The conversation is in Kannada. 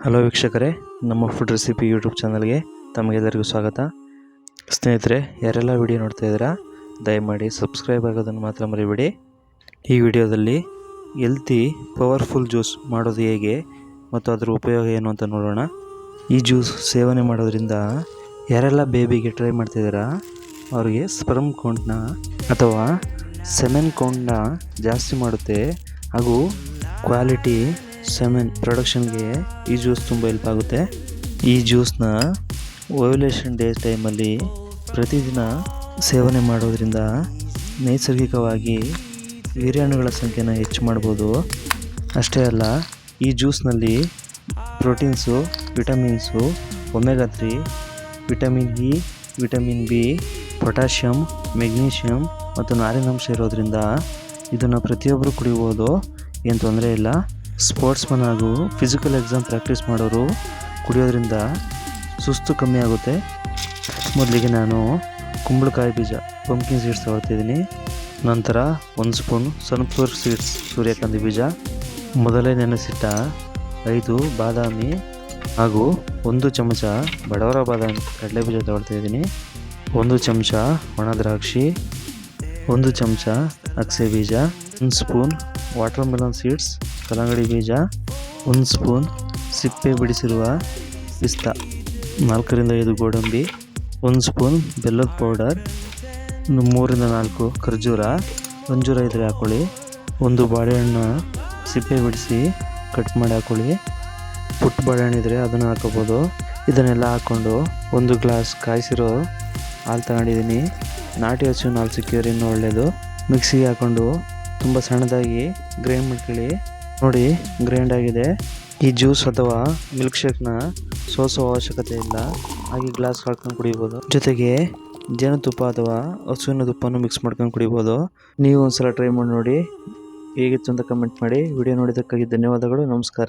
ಹಲೋ ವೀಕ್ಷಕರೇ, ನಮ್ಮ ಫುಡ್ ರೆಸಿಪಿ ಯೂಟ್ಯೂಬ್ ಚಾನಲ್ಗೆ ತಮಗೆಲ್ಲರಿಗೂ ಸ್ವಾಗತ. ಸ್ನೇಹಿತರೆ, ಯಾರೆಲ್ಲ ವಿಡಿಯೋ ನೋಡ್ತಾ ಇದ್ದೀರಾ, ದಯಮಾಡಿ ಸಬ್ಸ್ಕ್ರೈಬ್ ಆಗೋದನ್ನು ಮಾತ್ರ ಮರಿಬೇಡಿ. ಈ ವಿಡಿಯೋದಲ್ಲಿ ಎಲ್ತಿ ಪವರ್ಫುಲ್ ಜ್ಯೂಸ್ ಮಾಡೋದು ಹೇಗೆ, ಮತ್ತು ಅದರ ಉಪಯೋಗ ಏನು ಅಂತ ನೋಡೋಣ. ಈ ಜ್ಯೂಸ್ ಸೇವನೆ ಮಾಡೋದ್ರಿಂದ ಯಾರೆಲ್ಲ ಬೇಬಿಗೆ ಟ್ರೈ ಮಾಡ್ತಿದ್ದೀರಾ ಅವರಿಗೆ ಸ್ಪರ್ಮ್ ಕೌಂಟ್ನ ಅಥವಾ ಸೆಮೆನ್ ಕೌಂಟ್ನ ಜಾಸ್ತಿ ಮಾಡುತ್ತೆ, ಹಾಗೂ ಕ್ವಾಲಿಟಿ ಸೆಮೆನ್ ಪ್ರೊಡಕ್ಷನ್ಗೆ ಈ ಜ್ಯೂಸ್ ತುಂಬ ಹೆಲ್ಪ್ ಆಗುತ್ತೆ. ಈ ಜ್ಯೂಸ್ನ ಓವ್ಯುಲೇಷನ್ ಡೇ ಟೈಮಲ್ಲಿ ಪ್ರತಿದಿನ ಸೇವನೆ ಮಾಡೋದ್ರಿಂದ ನೈಸರ್ಗಿಕವಾಗಿ ವೀರ್ಯಾಣುಗಳ ಸಂಖ್ಯೆನ ಹೆಚ್ಚು ಮಾಡ್ಬೋದು. ಅಷ್ಟೇ ಅಲ್ಲ, ಈ ಜ್ಯೂಸ್ನಲ್ಲಿ proteins vitamins omega three vitamin E vitamin B potassium magnesium ಮತ್ತು ನಾರಿನಾಂಶ ಇರೋದ್ರಿಂದ ಇದನ್ನು ಪ್ರತಿಯೊಬ್ಬರು ಕುಡಿಬೋದು. ಏನು ತೊಂದರೆ ಇಲ್ಲ. ಸ್ಪೋರ್ಟ್ಸ್ಮನ್ ಹಾಗೂ ಫಿಸಿಕಲ್ ಎಕ್ಸಾಮ್ ಪ್ರಾಕ್ಟೀಸ್ ಮಾಡೋರು ಕುಡಿಯೋದ್ರಿಂದ ಸುಸ್ತು ಕಮ್ಮಿ ಆಗುತ್ತೆ. ಮೊದಲಿಗೆ ನಾನು ಕುಂಬಳಕಾಯಿ ಬೀಜ ಪಂಪ್ಕಿನ್ ಸೀಡ್ಸ್ ತಗೊಳ್ತಿದ್ದೀನಿ ನಂತರ ಒಂದು ಸ್ಪೂನ್ ಸನ್ಫ್ಲವರ್ ಸೀಡ್ಸ್ ಸೂರ್ಯಕಾಂತಿ ಬೀಜ, ಮೊದಲೇ ನೆನೆಸಿಟ್ಟ ಐದು ಬಾದಾಮಿ ಹಾಗೂ ಒಂದು ಚಮಚ ಬಡವರ ಬಾದಾಮಿ ಕಡಲೆ ಬೀಜ ತಗೊಳ್ತಾ ಒಂದು ಚಮಚ ಒಣ ದ್ರಾಕ್ಷಿ, ಒಂದು ಚಮಚ ಅಗಸೆ ಬೀಜ ಒಂದು ಸ್ಪೂನ್ ವಾಟರ್ ಮೆಲನ್ ಸೀಡ್ಸ್, ಕಲ್ಲಂಗಡಿ ಬೀಜ, ಒಂದು ಸ್ಪೂನ್ ಸಿಪ್ಪೆ ಬಿಡಿಸಿರುವ ಪಿಸ್ತಾ, ನಾಲ್ಕರಿಂದ ಐದು ಗೋಡಂಬಿ, ಒಂದು ಸ್ಪೂನ್ ಬೆಲ್ಲದ ಪೌಡರ್ ಒಂದು ಮೂರಿಂದ ನಾಲ್ಕು ಖರ್ಜೂರ, ಅಂಜೂರ ಇದ್ರೆ ಹಾಕೊಳ್ಳಿ, ಒಂದು ಬಾಳೆಹಣ್ಣು ಸಿಪ್ಪೆ ಬಿಡಿಸಿ ಕಟ್ ಮಾಡಿ ಹಾಕೊಳ್ಳಿ. ಪುಟ್ಟ ಬಾಳೆಹಣ್ಣು ಇದ್ದರೆ ಅದನ್ನು ಹಾಕೋಬೋದು. ಇದನ್ನೆಲ್ಲ ಹಾಕ್ಕೊಂಡು ಒಂದು ಗ್ಲಾಸ್ ಕಾಯಿಸಿರೋ ಹಾಲು ತಗೊಂಡಿದ್ದೀನಿ. ನಾಟಿ ಹಸುವಿನ ಹಾಲು ಸಿಕ್ಕಿದ್ರೆ ಇನ್ನೂ ಒಳ್ಳೆಯದು ಮಿಕ್ಸಿಗೆ ಹಾಕ್ಕೊಂಡು ತುಂಬ ಸಣ್ಣದಾಗಿ ಗ್ರೈಂಡ್ ಮಾಡ್ಕೊಳ್ಳಿ. ನೋಡಿ, ಗ್ರೈಂಡ್ ಆಗಿದೆ. ಈ ಜ್ಯೂಸ್ ಅಥವಾ ಮಿಲ್ಕ್ ಶೇಕ್ನ ಸೋಸೋ ಅವಶ್ಯಕತೆ ಇಲ್ಲ. ಹಾಗೆ ಗ್ಲಾಸ್ ಹಾಕೊಂಡು ಕುಡಿಬೋದು. ಜೊತೆಗೆ ಜೇನುತುಪ್ಪ ಅಥವಾ ಹಸುವಿನ ತುಪ್ಪನೂ ಮಿಕ್ಸ್ ಮಾಡ್ಕೊಂಡು ಕುಡಿಬೋದು. ನೀವು ಒಂದ್ಸಲ ಟ್ರೈ ಮಾಡಿ ನೋಡಿ. ಹೇಗಿತ್ತು ಅಂತ ಕಮೆಂಟ್ ಮಾಡಿ. ವಿಡಿಯೋ ನೋಡಿದ್ದಕ್ಕಾಗಿ ಧನ್ಯವಾದಗಳು. ನಮಸ್ಕಾರ.